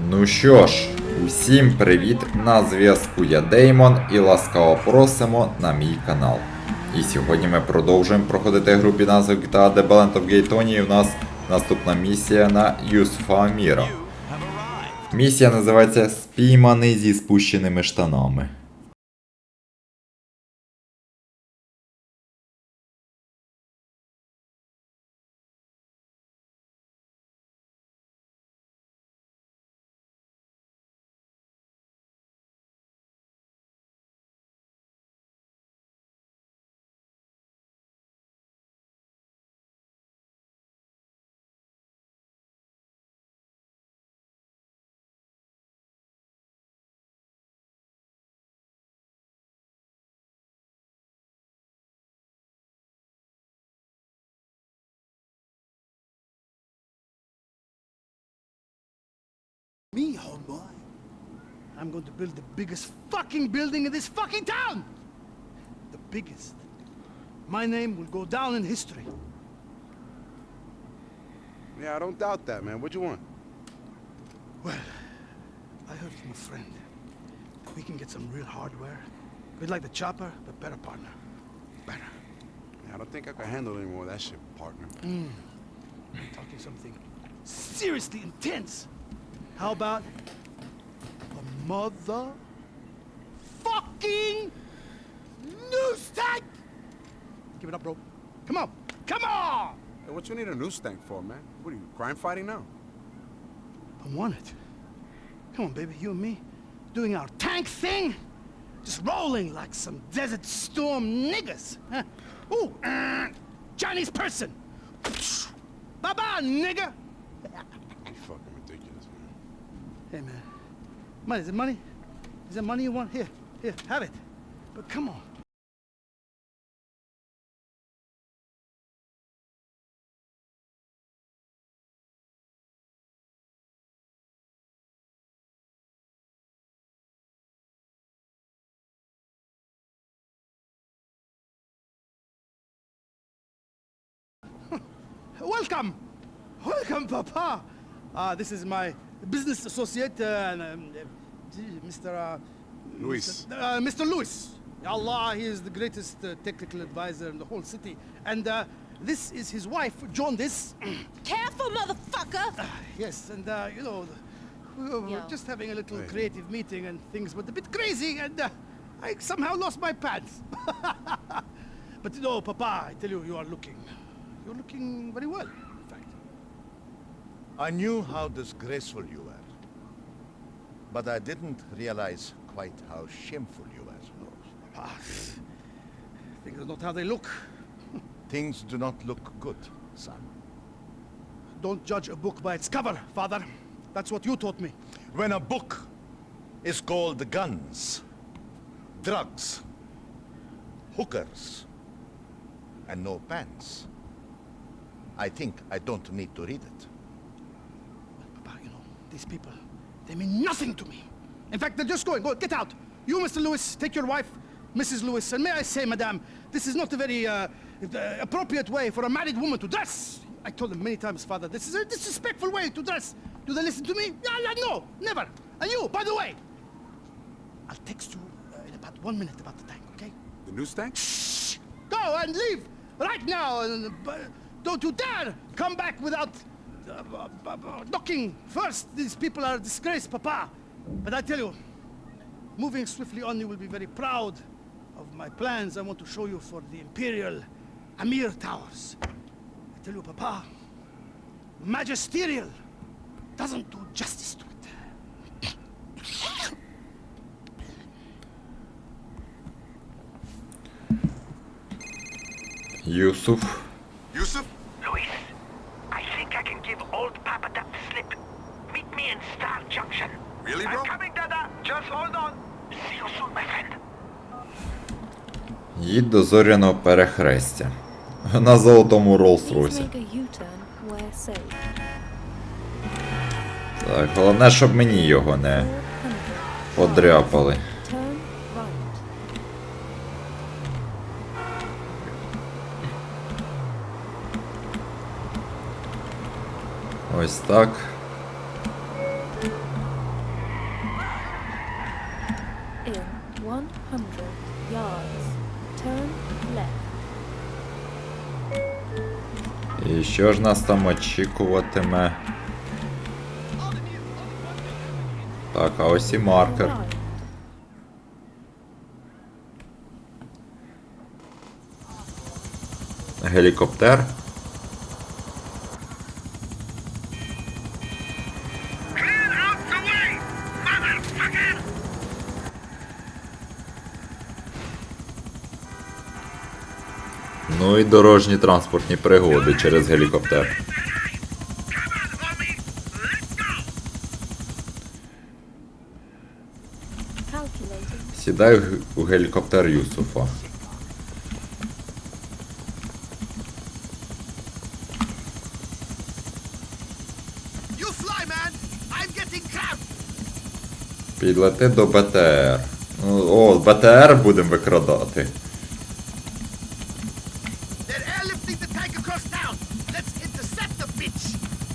Ну що ж, усім привіт! На зв'язку я Деймон і ласкаво просимо на мій канал. І сьогодні ми продовжуємо проходити гру під назвою GTA The Ballant of Gay і у нас наступна місія на Юсфа Міра. Місія називається Спійманий зі спущеними штанами. Me, homeboy. I'm going to build the biggest fucking building in this fucking town! The biggest. My name will go down in history. Yeah, I don't doubt that, man. What you want? Well, I heard from a friend that we can get some real hardware. We'd like the chopper, but better partner. Better. Yeah, I don't think I can handle any more of that shit, partner. I'm talking something seriously intense. How about a mother fucking news tank? Give it up, bro. Come on. Come on! Hey, what you need a news tank for, man? What are you, crime fighting now? I want it. Come on, baby, you and me, doing our tank thing, just rolling like some desert storm niggas. Huh? Ooh, uh, Chinese person. Bye-bye, nigga. You fucking ridiculous, man. Hey, man, money, is it money? Is it money you want? Here, here, have it. But come on. Welcome! Welcome, Papa! Uh, this is my business associate, uh, and, um, uh, Mr. Uh, Luis. Mr. Uh, Mr. Luis. Allah, he is the greatest uh, technical advisor in the whole city. And uh, this is his wife, Jaundice. Careful, motherfucker! yes, and uh, you know, we were Yo. just having a little Wait. creative meeting and things went a bit crazy, and uh, I somehow lost my pants. but you know, Papa, I tell you, you are looking. You're looking very well, in fact. I knew how disgraceful you were. But I didn't realize quite how shameful you were. Ah, things are not how they look. Things do not look good, son. Don't judge a book by its cover, father. That's what you taught me. When a book is called guns, drugs, hookers, and no pants, I think I don't need to read it. Papa, you know, these people, they mean nothing to me. In fact, they're just going. Go, get out. You, Mr. Lewis, take your wife, Mrs. Lewis. And may I say, madame, this is not a very uh, appropriate way for a married woman to dress. I told them many times, father, this is a disrespectful way to dress. Do they listen to me? No, never. And you, by the way, I'll text you uh, in about one minute about the tank, okay? The news tank? Shh! Go and leave right now. And uh, don't you dare come back without Docking! First, these people are a disgrace, Papa! But I tell you, moving swiftly on, you will be very proud of my plans I want to show you for the Imperial Amir Towers. I tell you, Papa, magisterial doesn't do justice to it. Yusuf Really, bro? I'm coming, Dada. Just hold on. See you soon, my friend. Їдь до зоряного перехрестя. На золотому safe. Так, головне, щоб мені його не 400. подряпали. Ось так. Yards. Turn left. І що ж нас там очікуватиме? Так, а ось і маркер. Гелікоптер. Ну і дорожні транспортні пригоди через гелікоптер. Сідай у гелікоптер Юсуфа. Підлети до БТР. Ну, о, БТР будемо викрадати.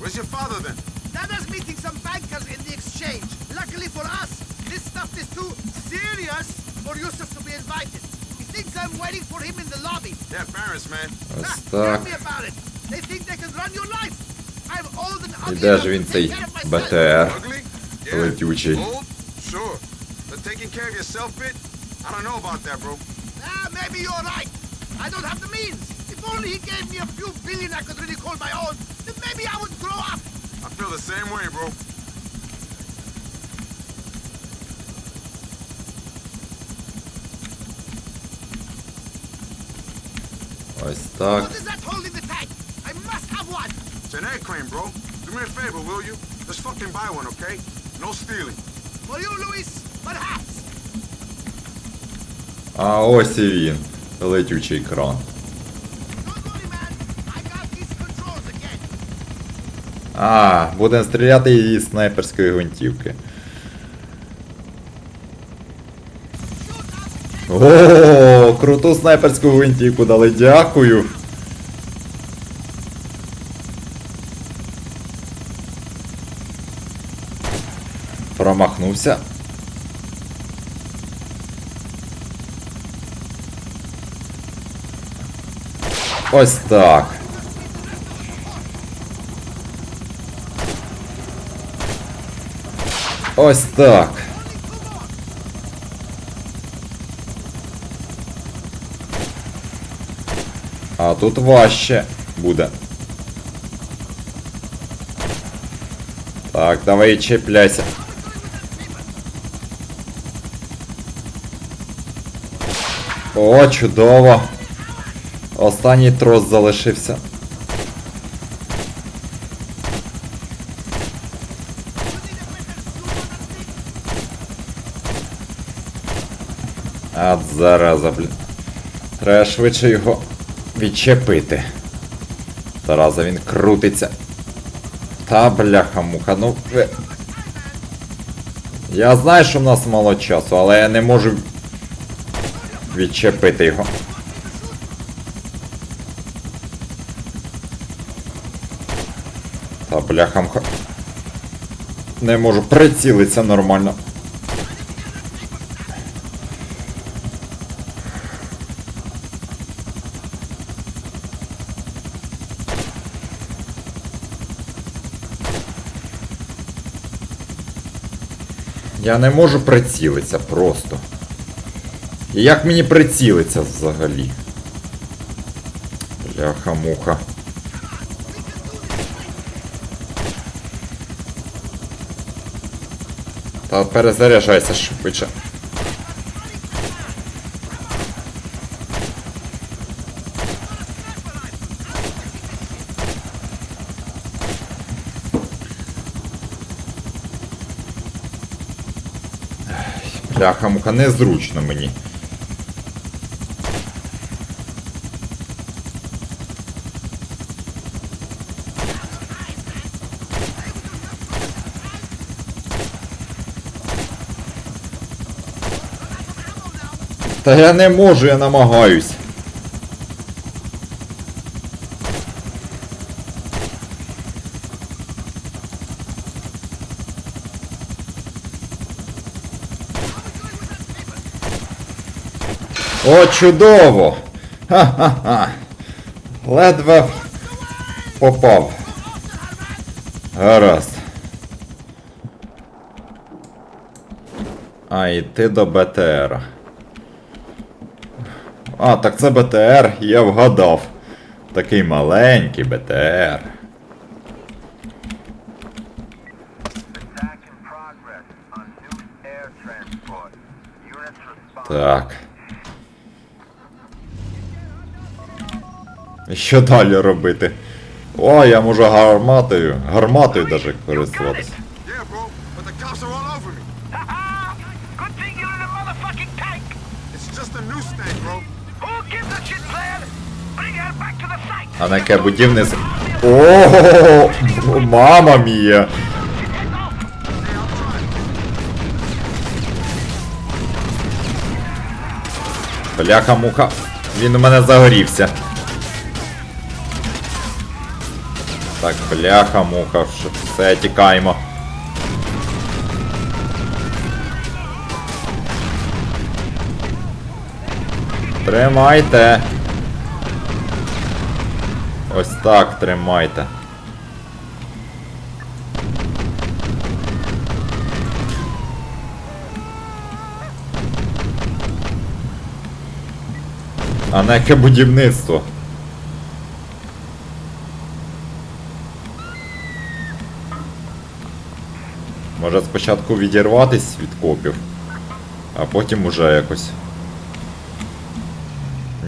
Where's your father then? Dada's meeting some bankers in the exchange. Luckily for us, this stuff is too serious for Yusuf to be invited. He thinks I'm waiting for him in the lobby. They're parents, man. Ось Ah, tell так. me about it. They think they can run your life. I'm old and ugly де ж enough він to цей take care of myself. БТР? Ugly? Летючий. Old? Sure. But taking care of yourself, bit? I don't know about that, bro. Ah, maybe you're right. I don't have the means. If only he gave me a few billion I could really call my own, then maybe I would grow up. I feel the same way, bro. Ось так. What is that holding the tank? I must have one. It's an air crane, bro. Do me a favor, will you? Just fucking buy one, okay? No stealing. For you, Luis, perhaps. А ось і він. Летючий кран. А, будемо стріляти її з снайперської гвинтівки. О, круту снайперську гвинтівку дали, дякую. Промахнувся. Ось так. Ось так. А тут важче буде. Так, давай чіпляйся. О, чудово. Останній трос залишився. Зараза, блін. Треба швидше його відчепити. Зараза, він крутиться. Та бляха муха, ну ви. Я знаю, що в нас мало часу, але я не можу відчепити його. Та бляха муха. Не можу прицілитися нормально. Я не можу прицілитися просто. І як мені прицілитися взагалі? Бляха-муха. Та перезаряджайся швидше. Бляха-муха, незручно мені. Та я не можу, я намагаюсь. О, чудово! Ха-ха-ха! Ледве попав. Гаразд. А, йти до БТР. А, так це БТР, я вгадав. Такий маленький БТР. Attack Що далі робити? О, я можу гарматою, гарматою даже користуватися. А на яке будівництво. О, мама мія! Бляха муха. Він у мене загорівся. Так, бляха муха, все, тікаємо. Тримайте. Ось так тримайте. А на яке будівництво? Може спочатку відірватись від копів, а потім уже якось.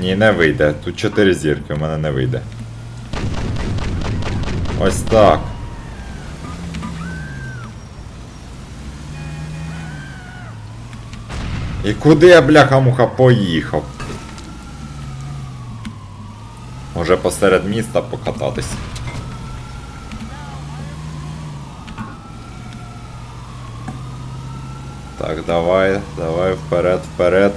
Ні, не вийде. Тут 4 зірки, у мене не вийде. Ось так. І куди я, бляха-муха, поїхав? Може посеред міста покататись. Так, давай, давай вперед, вперед.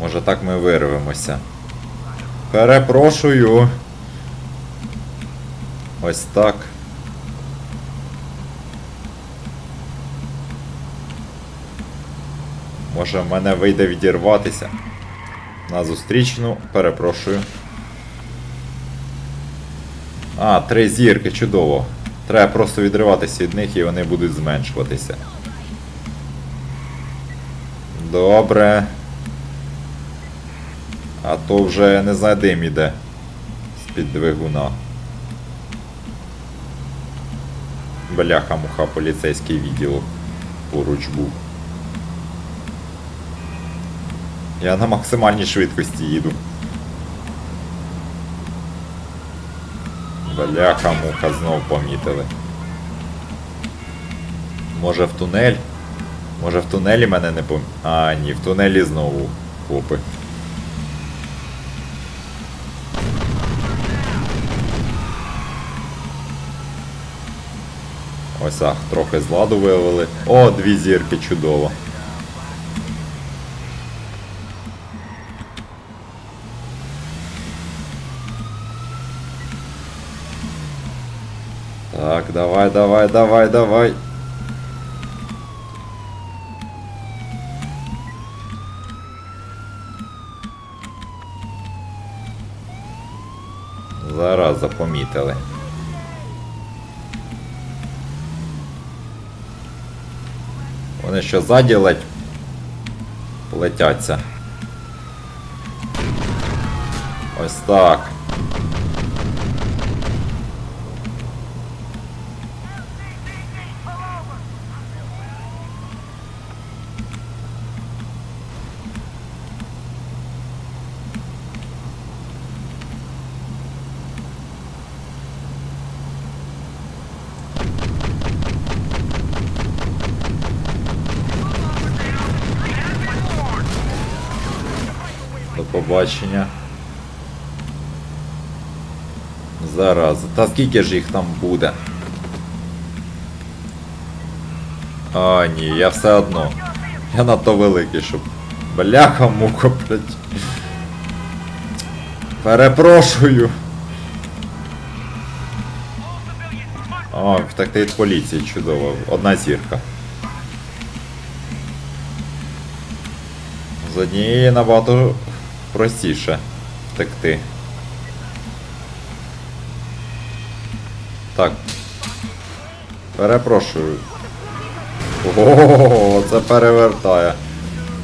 Може так ми вирвемося. Перепрошую. Ось так. Може в мене вийде відірватися. На зустрічну, перепрошую. А, три зірки, чудово. Треба просто відриватися від них і вони будуть зменшуватися. Добре. А то вже не знаю дим іде з-під двигуна. Бляха-муха, поліцейський відділ поруч був. Я на максимальній швидкості їду. Бляха-муха знов помітили. Може в тунель? Може в тунелі мене не пом... А, ні, в тунелі знову копи. Ось ах, трохи з ладу вивели. О, дві зірки, чудово. Так, давай, давай, давай, давай. Зараз запомітили. Вони що ззаді ледь полетяться. Ось так. До побачення. Зараз. Та скільки ж їх там буде? А, ні, я все одно. Я надто великий, щоб. Бляха муха, блядь. Перепрошую. О, втекти від поліції, чудово. Одна зірка. З однієї набагато простіше втекти. Так. Перепрошую. Ого, це перевертає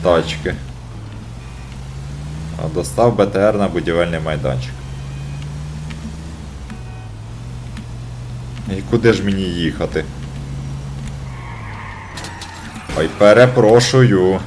тачки. А достав БТР на будівельний майданчик. І куди ж мені їхати? Ой, перепрошую.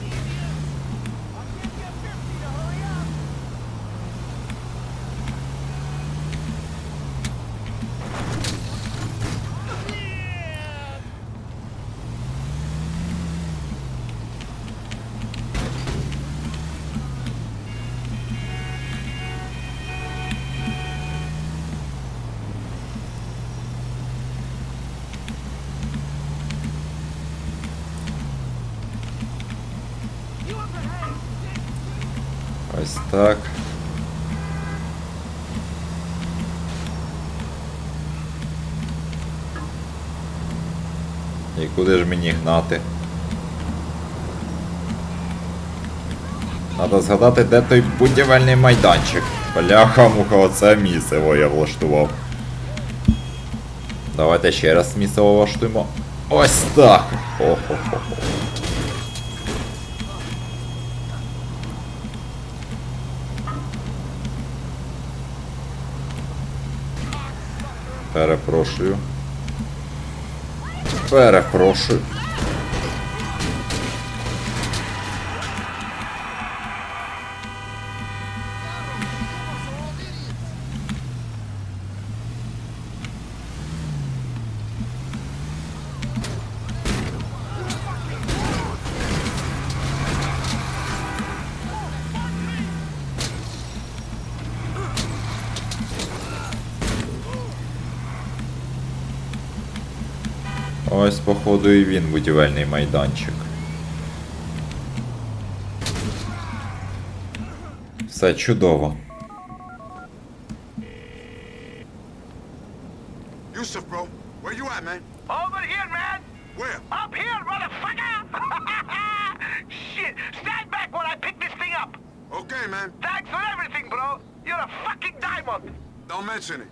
Так. І куди ж мені гнати? Надо згадати, де той будівельний майданчик. Бляха муха, оце місиво я влаштував. Давайте ще раз місиво влаштуємо. Ось так. Хо-хо-хо-хо. Перепрошую. Перепрошую. Ось, походу, і він будівельний майданчик. Все чудово. Yusuf, bro, where you at, man? Over here, man! Where? Up here, motherfucker! Shit! Stand back while I pick this thing up! Okay, man. Thanks for everything, bro! You're a fucking diamond! Don't mention it.